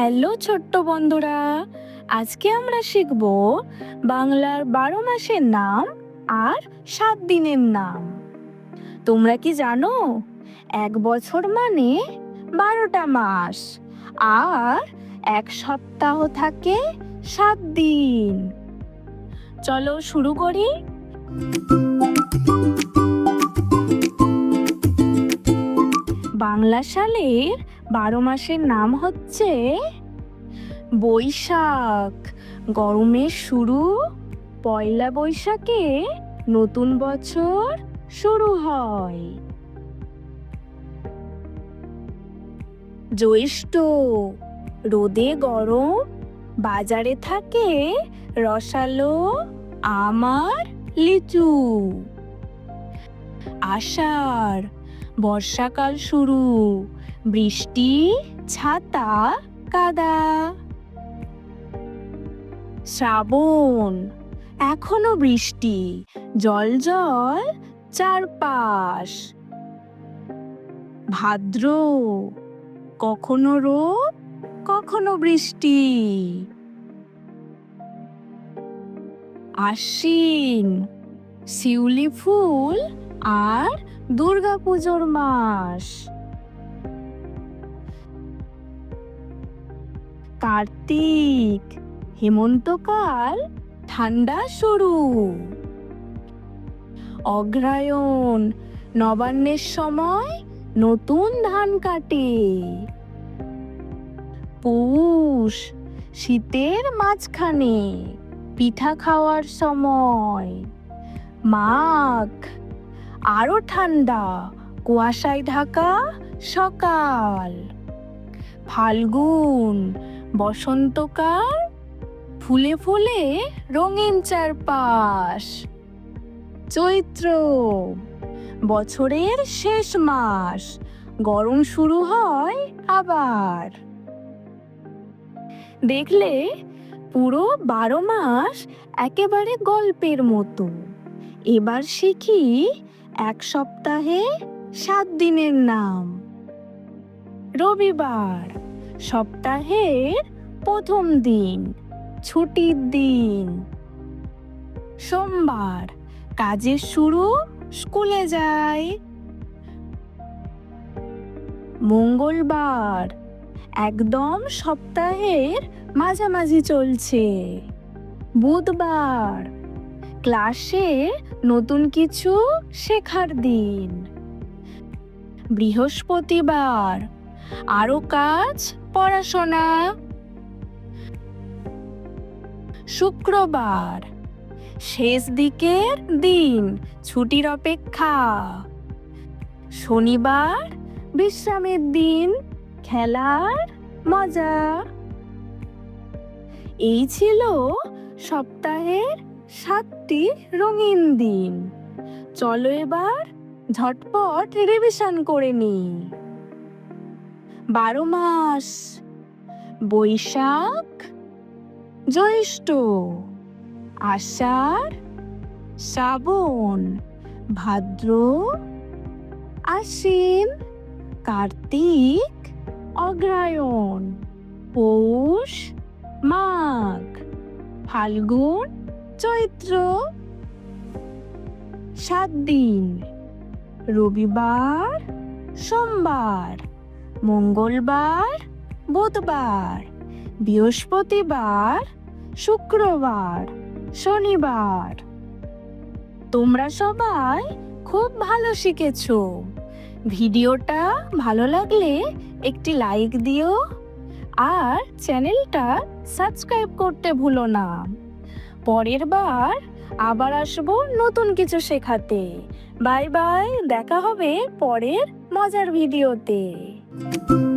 Hello ছোট্ট বন্ধুরা, আজকে আমরা শিখব বাংলার বারো মাসের নাম আর সাত দিনের নাম। তোমরা কি জানো, এক বছর মানে বারোটা মাস আর এক সপ্তাহ থাকে সাত দিন। চলো শুরু করি। বাংলা সালের বারো মাসের নাম হচ্ছে বৈশাখ। গরমের শুরু, পয়লা বৈশাখে নতুন বছর শুরু হয়। জ্যৈষ্ঠ, রোদে গরম, বাজারে থাকে রসালো আমার লিচু। আষাঢ়, বর্ষাকাল শুরু বৃষ্টি, ছাতা, কাদা। শ্রাবণ, এখনও বৃষ্টি, জল জল, চারপাশ। ভাদ্র, কখনো রোদ, কখনো বৃষ্টি। আশ্বিন, শিউলি ফুল আর দুর্গাপুজোর মাস। কার্তিক, হেমন্তকাল, ঠান্ডা শুরু অগ্রায়ণ, নবান্নের সময় নতুন ধান কাটে। পৌষ, শীতের মাঝখানে পিঠা খাওয়ার সময়। মাঘ, আরও ঠান্ডা, কুয়াশায় ঢাকা সকাল। ফাল্গুন বসন্তকাল ফুলে ফুলে রঙিন চারপাশ। চৈত্র বছরের শেষ মাস, গরম শুরু হয় আবার। দেখলে পুরো বারো মাস একেবারে গল্পের মতো। এবার শিখি এক সপ্তাহে সাত দিনের নাম। রবিবার সপ্তাহের প্রথম দিন, ছুটির দিন। সোমবার কাজের শুরু, স্কুলে যায়। মঙ্গলবার, একদম সপ্তাহের মাঝামাঝি চলছে। বুধবার, ক্লাসে নতুন কিছু শেখার দিন। বৃহস্পতিবার আরও কাজ, পড়াশোনা। শুক্রবার, শেষ দিকের দিন, ছুটির অপেক্ষা। শনিবার, বিশ্রামের দিন, খেলার মজা। এই ছিল সপ্তাহের সাতটি রঙিন দিন। চলো এবার ঝটপট রিভিশন করে নি বারো মাস। বৈশাখ, জ্যৈষ্ঠ, আষাঢ়, শ্রাবণ, ভাদ্র, আশ্বিন, কার্তিক, অগ্রায়ণ, পৌষ, মাঘ, ফাল্গুন, চৈত্র। সাত দিন, রবিবার, সোমবার। মঙ্গলবার, বুধবার, বৃহস্পতিবার, শুক্রবার, শনিবার। তোমরা সবাই খুব ভালো শিখেছ। ভিডিওটা ভালো লাগলে একটি লাইক দিও আর চ্যানেলটা সাবস্ক্রাইব করতে ভুলো না। পরের বার আবার আসব নতুন কিছু শেখাতে। বাই বাই, দেখা হবে পরের মজার ভিডিওতে। Thank you.